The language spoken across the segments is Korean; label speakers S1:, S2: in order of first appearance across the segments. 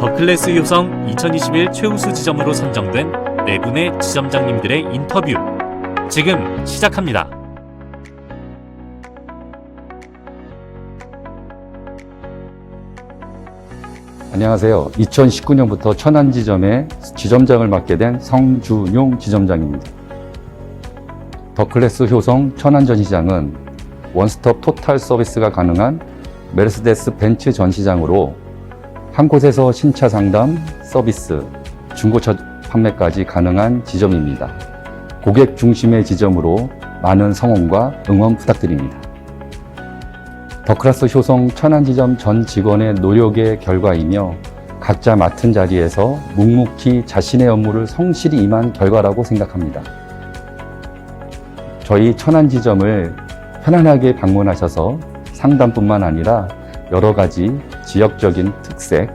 S1: 더클래스 효성 2021 최우수 지점으로 선정된 네 분의 지점장님들의 인터뷰. 지금 시작합니다.
S2: 안녕하세요. 2019년부터 천안지점의 지점장을 맡게 된 성준용 지점장입니다. 더클래스 효성 천안 전시장은 원스톱 토탈 서비스가 가능한 메르세데스 벤츠 전시장으로 한 곳에서 신차 상담, 서비스, 중고차 판매까지 가능한 지점입니다. 고객 중심의 지점으로 많은 성원과 응원 부탁드립니다. 더클래스 효성 천안지점 전 직원의 노력의 결과이며 각자 맡은 자리에서 묵묵히 자신의 업무를 성실히 임한 결과라고 생각합니다. 저희 천안지점을 편안하게 방문하셔서 상담뿐만 아니라 여러 가지 지역적인 특색,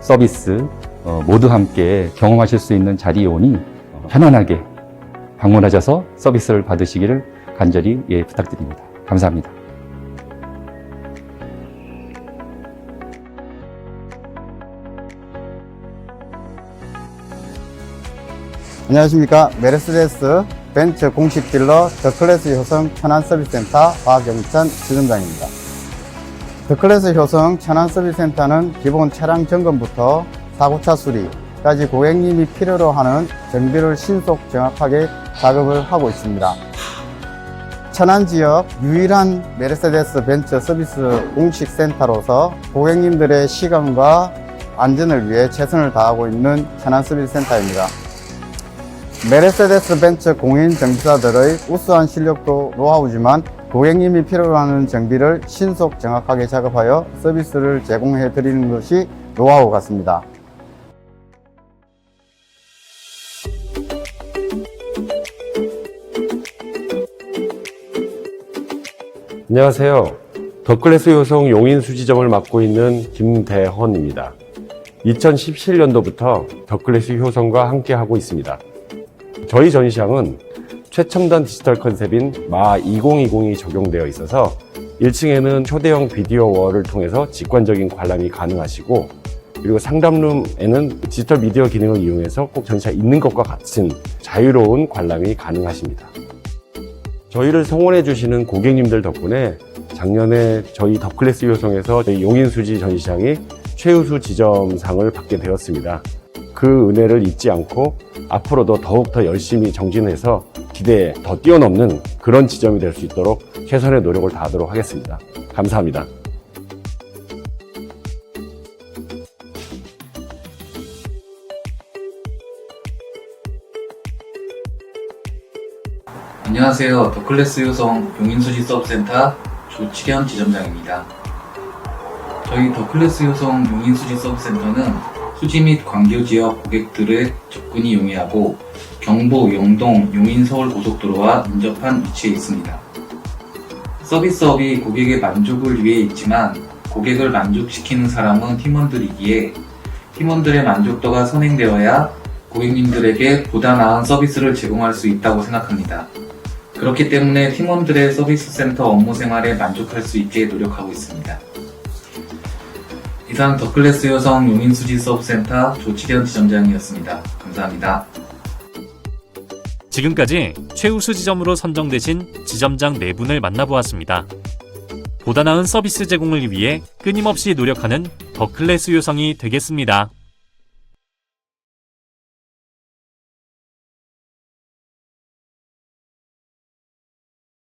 S2: 서비스 어, 모두 함께 경험하실 수 있는 자리에 오니 편안하게 방문하셔서 서비스를 받으시기를 간절히 예, 부탁드립니다. 감사합니다.
S3: 안녕하십니까. 메르세데스 벤츠 공식 딜러 더클래스 효성 천안 서비스센터 박영천 지점장입니다. 더클래스 효성 천안서비스센터는 기본 차량 점검부터 사고차 수리까지 고객님이 필요로 하는 정비를 신속 정확하게 작업을 하고 있습니다. 천안 지역 유일한 메르세데스 벤츠 서비스 공식 센터로서 고객님들의 시간과 안전을 위해 최선을 다하고 있는 천안 서비스 센터입니다. 메르세데스 벤츠 공인 정비사들의 우수한 실력도 노하우지만 고객님이 필요로 하는 정비를 신속 정확하게 작업하여 서비스를 제공해 드리는 것이 노하우 같습니다.
S4: 안녕하세요. 더클래스 요성 용인 수지점을 맡고 있는 김대헌입니다. 2017년도부터 더클래스 효성과 함께 하고 있습니다. 저희 전시장은 최첨단 디지털 컨셉인 마 2020이 적용되어 있어서 1층에는 초대형 비디오 월을 통해서 직관적인 관람이 가능하시고 그리고 상담룸에는 디지털 미디어 기능을 이용해서 꼭 전시가 있는 것과 같은 자유로운 관람이 가능하십니다. 저희를 성원해 주시는 고객님들 덕분에 작년에 저희 더클래스 요성에서 용인수지 전시장이 최우수 지점상을 받게 되었습니다. 그 은혜를 잊지 않고 앞으로도 더욱 더 열심히 정진해서 기대에 더 뛰어넘는 그런 지점이 될 수 있도록 최선의 노력을 다하도록 하겠습니다. 감사합니다.
S5: 안녕하세요. 더클래스 요성 용인수지 서브센터 조치현 지점장입니다. 저희 더클래스 요성 용인수지 서브센터는 수지 및 광교 지역 고객들의 접근이 용이하고 경부, 영동, 용인 서울 고속도로와 인접한 위치에 있습니다. 서비스업이 고객의 만족을 위해 있지만 고객을 만족시키는 사람은 팀원들이기에 팀원들의 만족도가 선행되어야 고객님들에게 보다 나은 서비스를 제공할 수 있다고 생각합니다. 그렇기 때문에 팀원들의 서비스 센터 업무 생활에 만족할 수 있게 노력하고 있습니다. 이상 더클래스 여성 용인수지 서브센터 조치련 지점장이었습니다. 감사합니다.
S1: 지금까지 최우수 지점으로 선정되신 지점장 네 분을 만나보았습니다. 보다 나은 서비스 제공을 위해 끊임없이 노력하는 더클래스 요성이 되겠습니다.